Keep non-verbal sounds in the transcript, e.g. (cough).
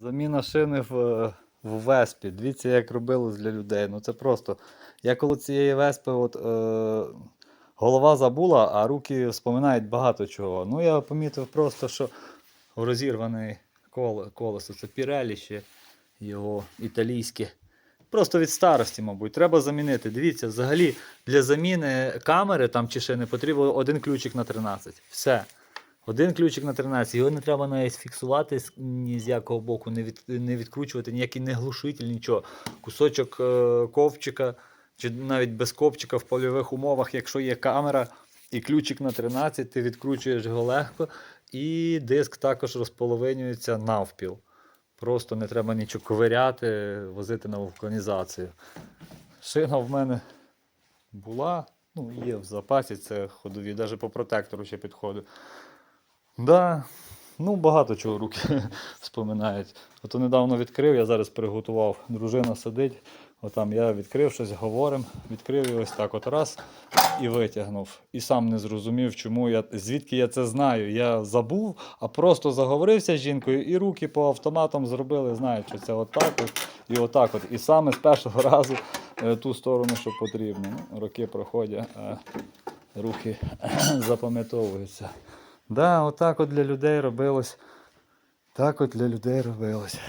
Заміна шини в, в Веспі. Дивіться, як робилось для людей. Ну це просто. Я коли цієї Веспи, от, е, голова забула, а руки споминають багато чого. Ну я помітив просто, що розірване коле, колесо. Це Пірелі ще його італійське. Просто від старості, мабуть, треба замінити. Дивіться, взагалі для заміни камери там чи шини потрібен один ключик на 13. Все. Один ключик на 13, його не треба навіть фіксувати ні з якого боку, не, від, не відкручувати, ніякий не глушитель, нічого. Кусочок е, ковчика, чи навіть без ковчика в польових умовах, якщо є камера і ключик на 13, ти відкручуєш його легко, і диск також розполовинюється навпіл. Просто не треба нічого ковиряти, возити на вулканізацію. Шина в мене була, ну, є в запасі, це ходові, навіть по протектору ще підходить. Да, ну багато чого руки (laughs) вспоминають. Ото недавно відкрив, я зараз приготував, дружина сидить, отам я відкрив щось, говоримо, відкрив і ось так от раз і витягнув. І сам не зрозумів, чому я, звідки я це знаю. Я забув, а просто заговорився з жінкою, і руки по автоматам зробили, знають, що це отак от і отак от. І саме з першого (laughs) разу е, ту сторону, що потрібно. Ну, роки проходять, а рухи (clears throat) запам'ятовуються. Да, отак от для людей робилось. Так от для людей робилось.